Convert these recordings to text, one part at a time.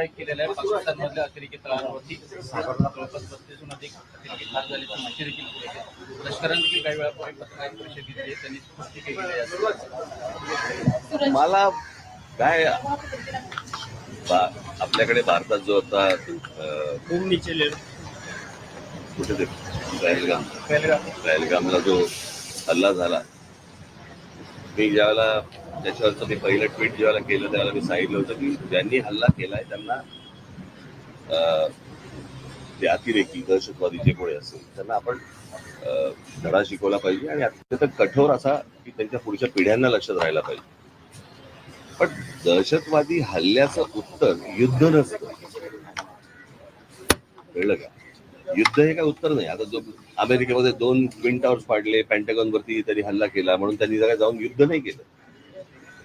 Strike केलेला आहे पाकिस्तानमधल्या अतिरेकी तळांवरती जवळपास बत्तीसहून अधिक अतिरेकी ठार झाल्याची माहिती देखील पुढे. लष्कराने देखील काही वेळापूर्वी पत्रकार परिषद घेतली आहे. त्यांनी स्पष्टी केलेली आहे. मला काय आपल्याकडे भारतात जो आता कुठे ते पहलगाम पहलगामला जो हल्ला झाला मी ज्यावेळेला त्याच्यावरचं मी पहिलं ट्विट ज्याला केलं त्यावेळेला मी सांगितलं होतं की ज्यांनी हल्ला केलाय त्यांना अं, ते अतिरेकी दहशतवादी जे कोणी असेल त्यांना आपण धडा शिकवला पाहिजे आणि अत्यंत कठोर असा की त्यांच्या पुढच्या पिढ्यांना लक्षात राहायला पाहिजे. पण दहशतवादी हल्ल्याचं उत्तर युद्ध नसतं. कळलं का? युद्ध हे काय उत्तर नाही. आता जो अमेरिकेमध्ये दोन ट्विन टावर्स पाडले पॅन्टॅगॉन वरती त्यांनी हल्ला केला म्हणून त्यांनी जरा जाऊन युद्ध नाही केलं.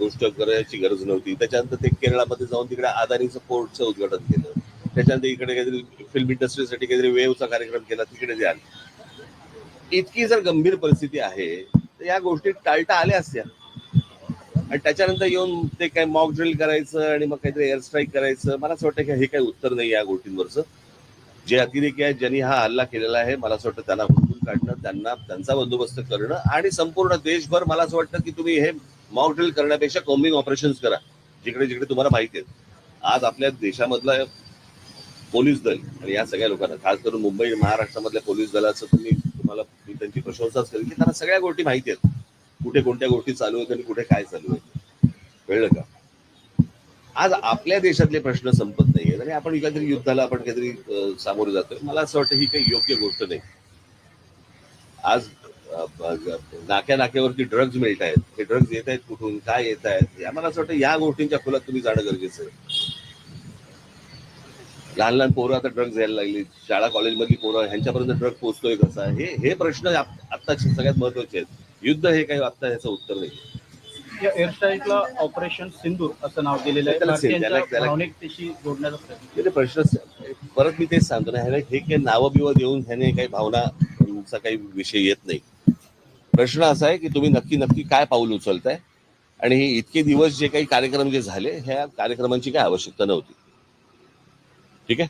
गोष्ट करायची गरज नव्हती. त्याच्यानंतर ते केरळामध्ये जाऊन तिकडे अदानीचं पोर्टचं उद्घाटन केलं. त्याच्यानंतर इकडे काहीतरी फिल्म इंडस्ट्रीसाठी काहीतरी वेवचा कार्यक्रम केला तिकडे द्याल इतकी जर गंभीर परिस्थिती आहे तर या गोष्टी टाळता आल्या असत्या. आणि त्याच्यानंतर येऊन ते काय मॉक ड्रिल करायचं आणि मग काहीतरी एअर स्ट्राईक करायचं मला असं वाटतं की हे काही उत्तर नाही या गोष्टींवरचं. जे अतिरेकी आहेत ज्यांनी हा हल्ला केलेला आहे मला असं वाटतं त्यांना हुडकून काढणं त्यांना त्यांचा बंदोबस्त करणं आणि संपूर्ण देशभर मला असं वाटतं की तुम्ही हे मॉक ड्रिल करण्यापेक्षा कॉम्बिंग ऑपरेशन करा. जिकडे जिकडे तुम्हाला माहिती आहे. आज आपल्या देशामधला पोलीस दल आणि या सगळ्या लोकांना खास करून मुंबई महाराष्ट्रामधल्या पोलीस दलाचं तुम्ही तुम्हाला मी त्यांची प्रशंसाच करेन की त्यांना सगळ्या गोष्टी माहिती आहेत. कुठे कोणत्या गोष्टी चालू आहेत आणि कुठे काय चालू आहे कळलं का? आज आपल्या देशातले प्रश्न संपत नाहीयेत आणि आपण काहीतरी युद्धाला आपण काहीतरी सामोरे जातोय. मला असं वाटतं ही काही योग्य गोष्ट नाही. आज नाक्या नाक्यावरती ड्रग्ज मिळत आहेत. हे ड्रग्ज येत आहेत कुठून काय येत आहेत? या मला असं वाटतं या गोष्टींच्या खोलात तुम्ही जाणं गरजेचं आहे. लहान लहान पोरं आता ड्रग्ज घ्यायला लागली. शाळा कॉलेजमधली पोरं ह्यांच्यापर्यंत ड्रग पोहोचतोय कसा? हे हे प्रश्न आता सगळ्यात महत्त्वाचे आहेत. युद्ध हे काही आता ह्याचं उत्तर नाही. या ऑपरेशन सिंदूर असं नाव दिलेलं आहे. प्रश्न परत मी तेच सांगतो ना हे काही नावं बिवं देऊन ह्याने काही भावनाचा काही विषय येत नाही. प्रश्न असा आहे की तुम्ही नक्की नक्की काय पाऊल उचलताय? आणि हे इतके दिवस जे काही कार्यक्रम जे झाले ह्या कार्यक्रमांची काय आवश्यकता नव्हती. ठीक आहे?